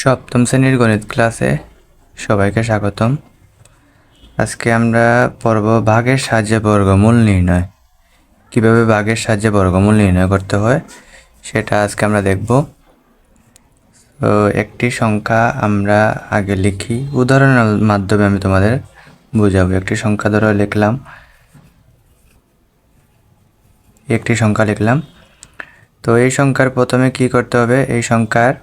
সপ্তম শ্রেণির গণিত ক্লাসে সবাইকে স্বাগতম। আজকে আমরা পর্ব ভাগের সাহায্যে বর্গমূল নির্ণয়। কীভাবে ভাগের সাহায্যে বর্গমূল নির্ণয় করতে হয় সেটা আজকে আমরা দেখব। তো একটি সংখ্যা আমরা আগে লিখি। উদাহরণের মাধ্যমে আমি তোমাদের বুঝাবো। একটি সংখ্যা ধরো লিখলাম। একটি সংখ্যা লিখলাম। তো এই সংখ্যার প্রথমে কি করতে হবে? এই সংখ্যার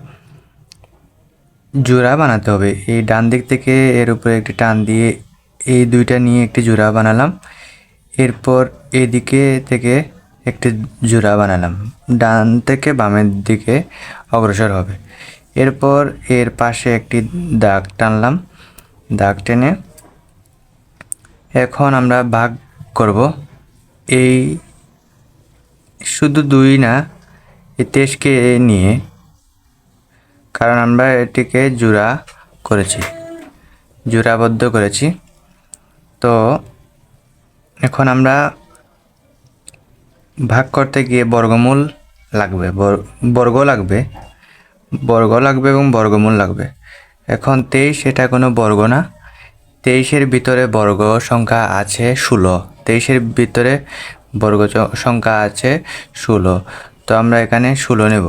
জোড়া বানাতে হবে। এই ডান দিক থেকে এর উপরে একটি টান দিয়ে এই দুইটা নিয়ে একটি জোড়া বানালাম। এরপর এদিকে থেকে একটি জোড়া বানালাম। ডান থেকে বামের দিকে অগ্রসর হবে। এরপর এর পাশে একটি দাগ টানলাম। দাগ টেনে এখন আমরা ভাগ করব। এই শুধু দুই না, এই তেইশকে নিয়ে কারণ আমরা এটিকে জোড়া করেছি, জোড়াবদ্ধ করেছি। তো এখন আমরা ভাগ করতে গিয়ে বর্গমূল লাগবে বর্গ লাগবে বর্গ লাগবে এবং বর্গমূল লাগবে। এখন তেইশ এটা কোনো বর্গ না। তেইশের ভিতরে বর্গ সংখ্যা আছে ষোলো। তেইশের ভিতরে বর্গ সংখ্যা আছে ষোলো। তো আমরা এখানে ষোলো নেব।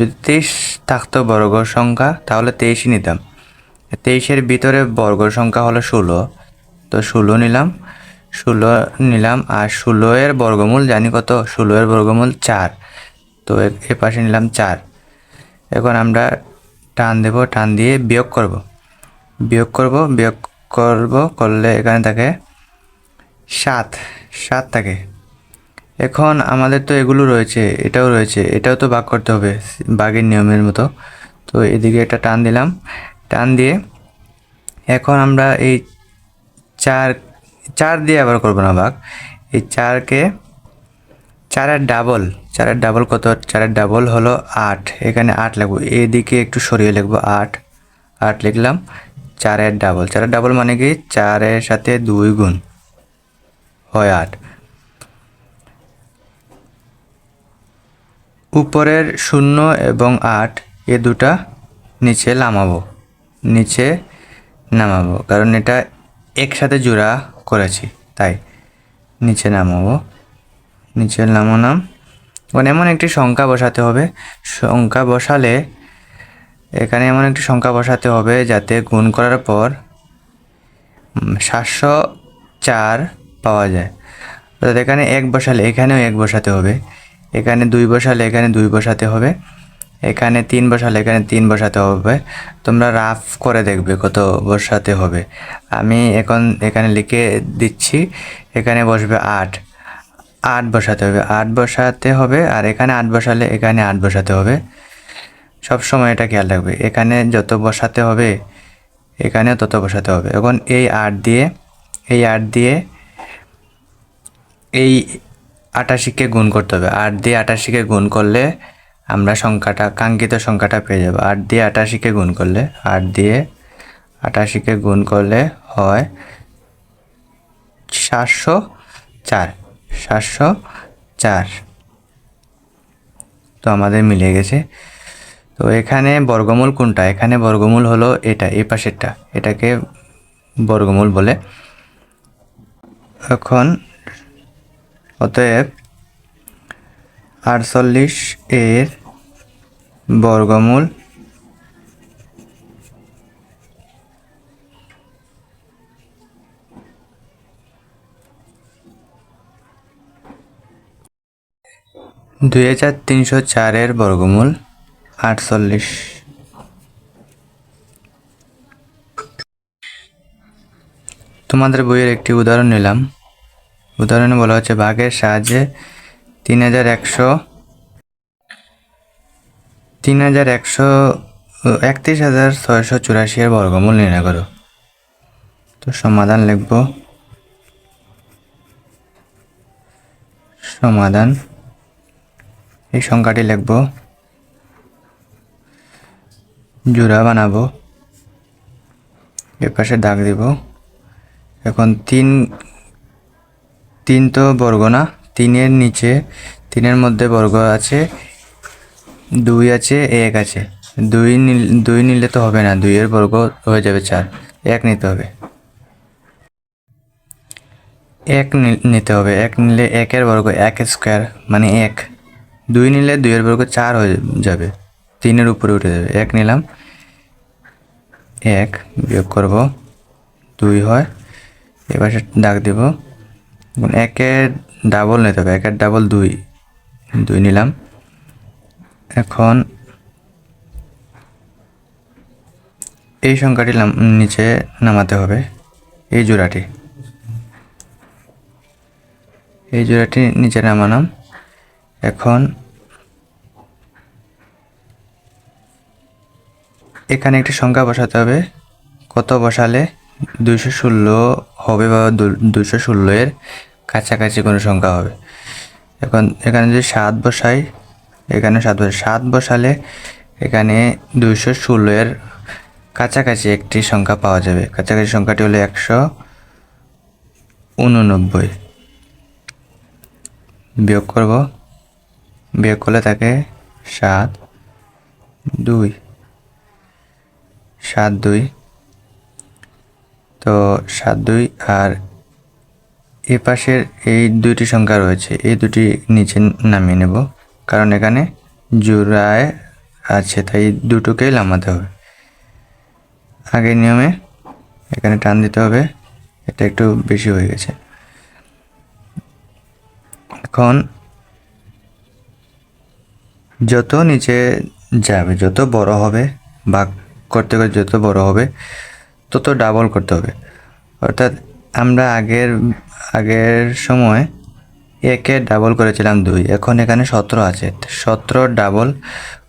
যদি তেইশ থাকতো বর্গ সংখ্যা, তাহলে তেইশই নিতাম। তেইশের ভিতরে বর্গ সংখ্যা হলো ষোলো। তো ষোলো নিলাম ষোলো নিলাম, আর ষোলোয়ের বর্গমূল, জানি কত? ষোলোয়ের বর্গমূল চার। তো এ- পাশে নিলাম চার। এখন আমরা টান দেব, টান দিয়ে বিয়োগ করব। বিয়োগ করব বিয়োগ করব, করলে এখানে থাকে সাত। সাত থাকে। এখন আমাদের তো এগুলো রয়েছে, এটাও রয়েছে, এটাও তো ভাগ করতে হবে, বাঘের নিয়মের মতো। তো এদিকে একটা টান দিলাম, টান দিয়ে এখন আমরা এই চার চার দিয়ে আবার করব না বাঘ। এই চারকে, চারের ডাবল চারের ডাবল কত, চারের ডাবল হলো আট, এখানে আট লিখব এদিকে একটু সরিয়ে লিখব আট আট লিখলাম, চারের ডাবল চারের ডাবল মানে কি? চারের সাথে দুই গুণ হয় আট। উপরের শূন্য এবং আট, এ দুটা নিচে নামাবো। নিচে নামাবো, কারণ এটা একসাথে জোড়া করেছি, তাই। নিচে নামাবো, নিচে নামালাম। এখন এমন একটি সংখ্যা বসাতে হবে। সংখ্যা বসালে এখানে এমন একটি সংখ্যা বসাতে হবে যাতে গুণ করার পর সাতশো চার পাওয়া যায়। অর্থাৎ এখানে এক বসালে, এখানেও এক বসাতে হবে। এখানে দুই বসালে এখানে দুই বসাতে হবে। এখানে তিন বসালে এখানে তিন বসাতে হবে। তোমরা রাফ করে দেখবে কত বসাতে হবে। আমি এখন এখানে লিখে দিচ্ছি, এখানে বসবে আট। আট বসাতে হবে। আট বসাতে হবে আর এখানে আট বসালে এখানে আট বসাতে হবে। সব সময় এটা খেয়াল রাখবে। এখানে যত বসাতে হবে, এখানেও তত বসাতে হবে। এখন এই আট দিয়ে, এই আট দিয়ে, এই আটাশিকে গুণ করতে হবে। আট দিয়ে আটাশিকে গুণ করলে আমরা সংখ্যাটা, কাঙ্ক্ষিত সংখ্যাটা পেয়ে যাব। আট দিয়ে আটাশিকে গুণ করলে আট দিয়ে আটাশিকে গুণ করলে হয় সাতশো চার। সাতশো চার। তো আমাদের মিলে গেছে। তো এখানে বর্গমূল কোনটা? এখানে বর্গমূল হলো এটা, এই পাশেরটা। এটাকে বর্গমূল বলে। এখন অতএব আটচল্লিশ এর বর্গমূল দুই হাজার তিনশো চারের বর্গমূল আটচল্লিশ। তোমাদের বইয়ের একটি উদাহরণ নিলাম। উদাহরণে বলা হচ্ছে ভাগের সাহায্যে তিন হাজার একশো, তিন হাজার একশো একত্রিশ হাজার ছয়শো চুরাশি এর বর্গমূল নির্ণয় করো। তো সমাধান লিখব। সমাধান। এই সংখ্যাটি লিখব। জোড়া বানাবো। এর পাশে দাগ দিব। এখন তিন তিন তো বর্গ না, তিনের নিচে, তিনের মধ্যে বর্গ আছে, দুই আছে, এক আছে। দুই নিল, দুই নিলে তো হবে না, দুইয়ের বর্গ হয়ে যাবে চার। এক নিতে হবে। এক নিতে হবে। এক নিলে একের বর্গ এক স্কোয়ার মানে এক। দুই নিলে দুইয়ের বর্গ চার হয়ে যাবে। তিনের উপরে উঠে যাবে। এক নিলাম। এক বিয়োগ করব। দুই হয়। এবার ডাক দেব। একের ডাবল নিতে হবে, একের ডাবল দুই। দুই নিলাম। এখন এই সংখ্যাটি নিচে নামাতে হবে, এই জোড়াটি। এই জোড়াটি নিচে নামালাম। এখন এখানে একটি সংখ্যা বসাতে হবে। কত বসালে? দুইশো ষোলো হবে বা দুইশো ষোলো এর কাছাকাছি কোনো সংখ্যা হবে। এখন এখানে যদি সাত বসাই, এখানে সাত বসাই সাত বসালে এখানে দুইশো ষোলো এর কাছাকাছি একটি সংখ্যা পাওয়া যাবে। কাছাকাছি সংখ্যাটি হলো একশো উননব্বই। বিয়োগ করব। বিয়োগ করলে থাকে সাত, দুই। সাত, দুই। তো সাত, দুই, আর এ পাশের এই দুইটি সংখ্যা রয়েছে, এই দুটি নিচে নামিয়ে নেব, কারণ এখানে জোড়ায় আছে, তাই দুটোকেই নামাতে হবে। আগের নিয়মে এখানে টান দিতে হবে, এটা একটু বেশি হয়ে গেছে। এখন যত নিচে যাবে, যত বড় হবে, ভাগ করতে করতে যত বড় হবে তত ডাবল করতে হবে। অর্থাৎ আমরা আগের আগের সময় একে ডাবল করেছিলাম দুই। এখন এখানে সতেরো আছে। সতেরো ডাবল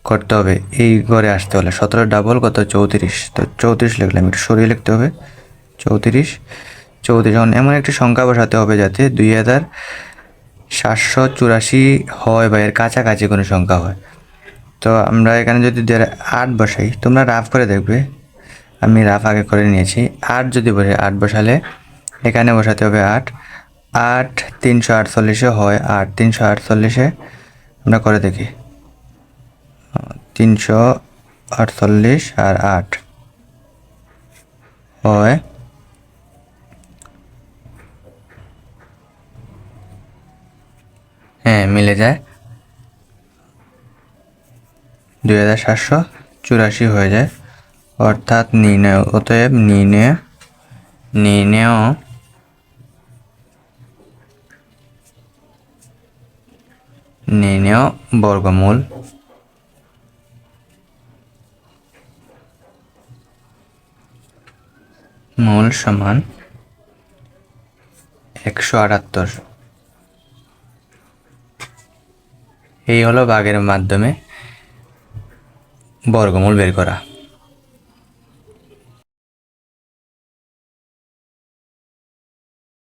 করতে হবে। এই ঘরে আসতে হলে সতেরো ডাবল কত? চৌত্রিশ। তো চৌত্রিশ লিখলাম। একটু সরিয়ে লিখতে হবে। চৌত্রিশ চৌত্রিশ। এমন একটি সংখ্যা বসাতে হবে যাতে দুই হাজার সাতশো চুরাশি হয় বা এর কাছাকাছি কোনো সংখ্যা হয়। তো আমরা এখানে যদি আট বসাই, তোমরা রাফ করে দেখবে আমি রাফ আগে করে নিয়েছি। আট যদি বসে আট বসালে এখানে বসাতে হবে আট। আট তিনশো আটচল্লিশে হয় আট। তিনশো আটচল্লিশে আমরা করে দেখি। তিনশো আটচল্লিশ আর আট হয় হ্যাঁ মিলে যায়। দুই হাজার সাতশো চুরাশি হয়ে যায়। অর্থাৎ নির্ণয়, অতএব নির্ণয় নির্ণয় নির্ণয় বর্গমূল। মূল সমান একশো আটাত্তর। এই হলো বাঘের মাধ্যমে বর্গমূল বের করা।